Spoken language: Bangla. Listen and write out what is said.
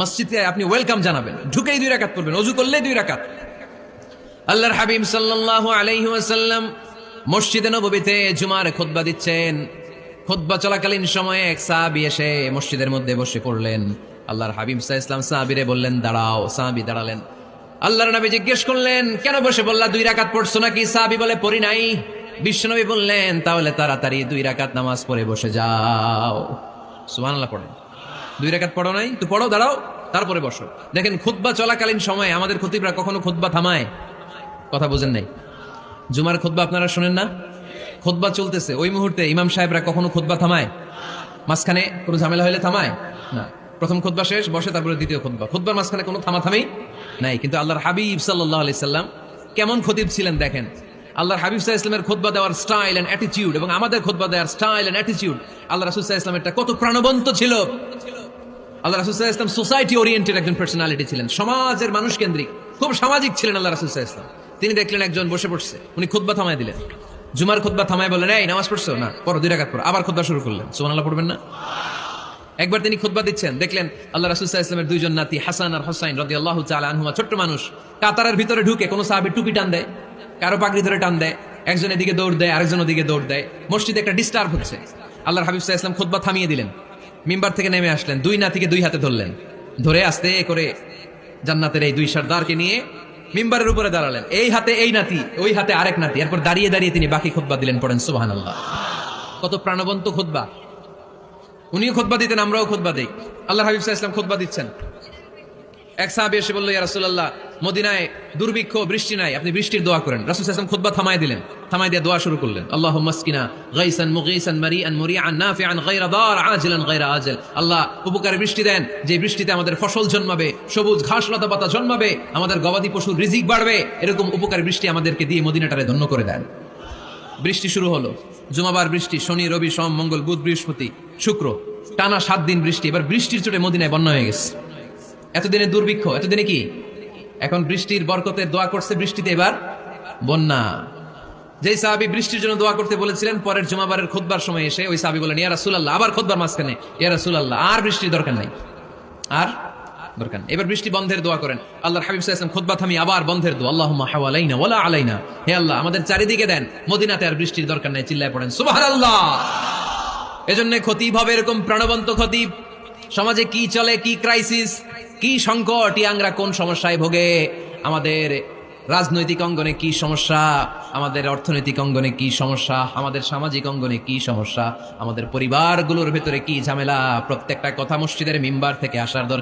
মসজিদে আপনি ওয়েলকাম জানাবেন। ঢুকেই দুই রাকাত পড়বেন, অজু করলেই দুই রাকাত। আল্লাহর হাবিব সাল্লাল্লাহু আলাইহি ওয়াসাল্লাম মসজিদে নববীতে জুমার খুতবা দিচ্ছেন। খুতবা চলাকালীন সময়ে এক সাহাবী এসে মসজিদের মধ্যে বসে পড়লেন। আল্লাহর হাবিব সাহ ইসলাম সাহাবিরে বললেন, দাঁড়াও। সাহাবী দাঁড়ালেন। আল্লাহর নবী জিজ্ঞেস করলেন, কেন বসে বললা দুই রাকাত পড়ছো নাকি? সাহাবী বলে, পড়ি নাই। বিশ্বনবী বললেন, তাহলে তাড়াতাড়ি দুই রাকাত নামাজ পড়ে বসে যাও। সুবহানাল্লাহ পড়েন। দুই রেখাত পড়ো নাই তো পড়ো, দাঁড়াও, তারপরে বসো। দেখেন, খুতবা চলাকালীন সময় আমাদের খতিবরা কখনো খুতবা থামায়? কথা বোঝেন নাই? জুমার খুতবা আপনারা শোনেন না? খুতবা চলতেছে, ওই মুহূর্তে ইমাম সাহেবরা কখনো খুতবা থামায়? মাঝখানে কোনো ঝামেলা হলে থামায়? না। প্রথম খুতবা শেষ, বসে, তারপরে দ্বিতীয় খুতবা। খুতবার মাঝখানে কোনো থামাথামি নাই, কিন্তু আল্লাহর হাবিব সাল্লাহ আলি সাল্লাম কেমন খতিব ছিলেন দেখেন। আল্লাহর হাবিব সাহা ইসলামের খোদবা দেওয়ার স্টাইল অ্যান্ড অ্যাটিটিউড এবং আমাদের খোদবা দেওয়ার স্টাইল অ্যান্ড অ্যাটিটিউড আল্লাহ রাসুল সাহা ইসলামেরটা কত প্রাণবন্ত ছিল। আল্লাহ রাসুল ইসলাম সোসাইটি ওরিয়েন্টেড একজন পার্সোনালিটি ছিলেন। সমাজের মানুষ কেন্দ্রিক। খুব সামাজিক ছিলেন আল্লাহ রাসুল ইসলাম তিনি দেখলেন একজন বসে পড়ছে। উনি খুদ্া থামায় দিলেন। জুমার খুদ্া থামায় বললেন, এই, নামাজ পড়ছো? না, পড়ো, দুই রাকাত পড়ো। আবার খুদ্া শুরু করলেন। সুমান আল্লাহ পড়বেন না? একবার তিনি খুতবা দিচ্ছেন। দেখলেন আল্লাহ রাসুল্লাহ ইসলামের দুইজন নাতি, হাসান আর হোসাইন রদি আল্লাহ আনহুমা, ছোট্ট মানুষ। কাতারের ভিতরে ঢুকে কোনো সাহাবের টুপি টান দেয়, কারও পাগড়ি ধরে টান দেয়, একজন এদিকে দৌড় দেয়, আরেকজন ওদিকে দৌড় দেয়। মসজিদে একটা ডিস্টার্ব হচ্ছে। আল্লাহর হাবিব সাহা ইসলাম খুতবা থামিয়ে দিলেন। মিম্বার থেকে নেমে আসলেন। দুই নাতিকে দুই হাতে ধরলেন। ধরে আস্তে করে জান্নাতের এই দুই সর্দারকে নিয়ে মিম্বারের উপরে দাঁড়ালেন। এই হাতে এই নাতি, ওই হাতে আরেক নাতি। এরপর দাঁড়িয়ে দাঁড়িয়ে তিনি বাকি খুতবা দিলেন, পড়েন সুবাহান আল্লাহ কত প্রাণবন্ত খুতবা উনিও খোদবা দিতেন, আমরাও খোদবা দিই। আল্লাহ হাবিব ইসলাম খোদবা দিচ্ছেন। এক সাহাবি এসে বলল, ইয়া রাসূলুল্লাহ মদিনায় দুর্ভিক্ষ, বৃষ্টি নাই। আপনি বৃষ্টির দোয়া করেন। রাসূল সাল্লাল্লাহু খোদবা থামায় দিলেন। থামায় দিয়ে দোয়া শুরু করলেন। আল্লাহ মাসকিনা গাইসান মুগীসান মারিআন মুরিআন নাফিআন গায়রা দার আজিলান গায়রা আজল। আল্লাহ উপকারে বৃষ্টি দেন। যে বৃষ্টিতে আমাদের ফসল জন্মাবে, সবুজ ঘাস লতা পাতা জন্মাবে, আমাদের গবাদি পশুর রিজিক বাড়বে, এরকম উপকারী বৃষ্টি আমাদেরকে দিয়ে মদিনাটারে ধন্য করে দেন। বৃষ্টি শুরু হলো। জুমাবার বৃষ্টি, শনি, রবি, সোম, মঙ্গল, বুধ, বৃহস্পতি, শুক্র, টানা সাত দিন বৃষ্টি। এবার বৃষ্টির চোটে মদিনায় বন্যা হয়ে গেছে। এতদিনে দুর্ভিক্ষ, এতদিনে কি? এখন বৃষ্টির বরকতের দোয়া করছে বৃষ্টিতে এবার বন্যা। যেই সাহাবি বৃষ্টির জন্য দোয়া করতে বলেছিলেন, পরের জুমাবারের খোদবার সময় এসে ওই সাহাবি বলেন ইয়ারা সুলাল্লাহ আবার খোদবার মাঝখানে ইয়ারা সুলাল্লাহ আর বৃষ্টির দরকার নাই। আর দরকার। এবার বৃষ্টি বন্ধের দোয়া করেন। আল্লাহর হাবিব সাল্লাম খুতবা থামি আবার বন্ধের দোয়া আল্লাহ হাওয়ালাইনা ওয়ালা আলাইনা হে আল্লাহ, আমাদের চারিদিকে দেন, মদিনাতে আর বৃষ্টির দরকার নেই চিল্লায় পড়েন। সুবহানাল্লাহ! এজন্য খতিব হবে এরকম প্রাণবন্ত খতিব। সমাজে কি চলে, কি ক্রাইসিস কি সংকট, ইয়াংরা কোন সমস্যায় ভোগে? আমাদের রাজনৈতিক অঙ্গনে কি সমস্যা? আমাদের অর্থনৈতিক অঙ্গনে কি সমস্যা? আমাদের সামাজিক অঙ্গনে কি সমস্যা? আমাদের পরিবারগুলোর ভেতরে কি ঝামেলা? প্রত্যেকটা কথা মসজিদের মেম্বার থেকে আসার দরকার।